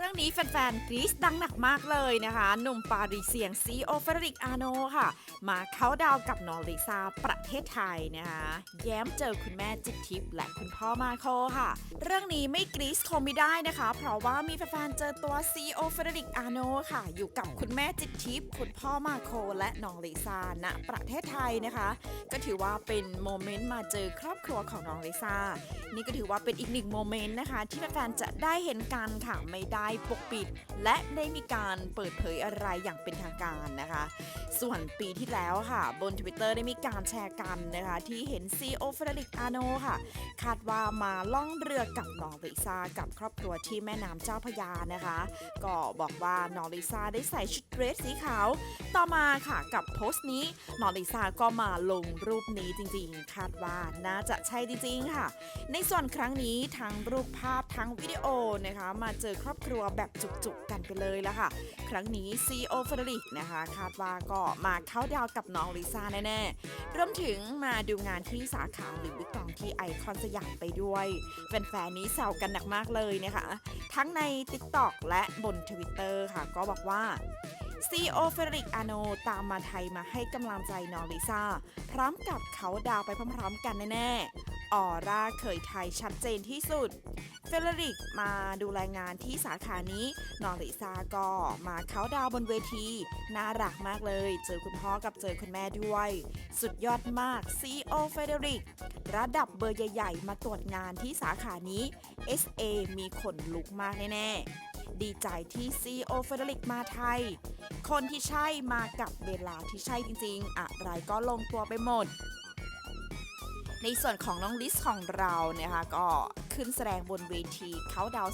เรื่องนี้แฟนๆกรี๊ดดังหนักมากเลยนะคะหนุ่มปารีเซียงซีโอเฟรดิกอาโนค่ะ มาเข้าดาวกับนอริซาประเทศไทยนะคะแย้มเจอคุณแม่จิตทิพย์และคุณพ่อมาโคค่ะ เรื่องนี้ไม่กรี๊ดคงไม่ได้นะคะ เพราะว่ามีแฟนๆเจอตัวซีโอเฟรดิกอาโนค่ะ อยู่กับคุณแม่จิตทิพย์คุณพ่อมาโคและน้องลิซาณประเทศไทยนะคะ ก็ถือว่าเป็นโมเมนต์มาเจอครอบครัวของน้องลิซานี่ก็ถือว่าเป็นอีกหนึ่งโมเมนต์นะคะ ที่แฟนๆจะได้เห็นกันค่ะไม่ได้ปกปิด และได้มีการเปิดเผยอะไรอย่างเป็นทางการนะคะ ส่วนปีที่แล้วค่ะ บน Twitter ได้มีการแชร์กันนะคะ ที่เห็นซีโอเฟรดิกอาโนค่ะ คาดว่ามาล่องเรือกับน้องลิซ่ากับครอบครัวที่แม่น้ำเจ้าพยานะคะ ก็บอกว่าน้องลิซ่าได้ใส่ชุดเดรสสีขาว ต่อมาค่ะกับโพสต์นี้น้องลิซ่าก็มาลงรูปนี้จริงๆ คาดว่าน่าจะใช่จริงๆค่ะ ในส่วนครั้งนี้ทั้งรูปภาพทั้งวิดีโอนะคะ มาเจอครอบครัวแบบจุกๆกันไปเลยแล้วค่ะ ครั้งนี้ซีโอเฟรดิกนะคะ คาดว่าก็มาเข้าดาวกับน้องลิซ่าแน่ๆรวมถึงมาดูงานที่สาขาหรือวิกตองที่ไอคอนสยามไปด้วยแฟนๆนี้แซวกันหนักมากเลยนะคะ ทั้งใน TikTok และบน Twitter ค่ะ ก็บอกว่าซีโอเฟริกอาโนตามมาไทยมาให้กำลังใจน้องลิซ่า พร้อมกับเขาดาวไปพร้อมๆกันแน่ๆ ออร่าเคยไทยชัดเจนที่สุด เฟเดริกมาดูแลงานที่สาขานี้ นองลิซาก็มาเขาดาวบนเวที น่ารักมากเลย เจอคุณพ่อกับเจอคุณแม่ด้วย สุดยอดมากซีโอเฟเดริกระดับเบอร์ใหญ่ๆ มาตรวจงานที่สาขานี้ SA มีขนลุกมากแน่ๆ ดีใจที่ซีโอเฟเดริกมาไทย คนที่ใช่มากับเวลาที่ใช่จริงๆ อะไรก็ลงตัวไปหมด ในส่วนของน้องลิสของเราเนี่ยค่ะก็ขึ้นแสดงบนเวทีเขาดาว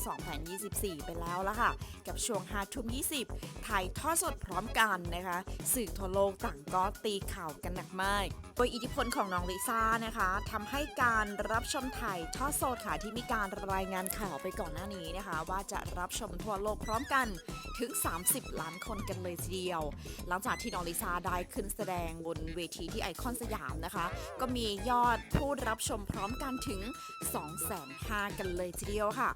2024 ไปแล้วละค่ะ กับช่วง5ทุ่ม20 ถ่ายทอดสดพร้อมกันนะคะ สื่อทั่วโลกต่างก็ตีข่าวกันหนักมาก โดยอิทธิพลของน้องลิซ่านะคะทำให้การรับชมถ่ายทอดสดค่ะที่มีการรายงานข่าวไปก่อนหน้านี้นะคะ ว่าจะรับชมทั่วโลกพร้อมกันถึง 30 ล้านคนกันเลยทีเดียว หลังจากที่น้องลิซ่าได้ขึ้นแสดงบนเวทีที่ไอคอนสยามนะคะ ก็มียอดผู้รับชมพร้อมกันถึง 2 5 0 0 0กันเลยทีเดียวค่ะ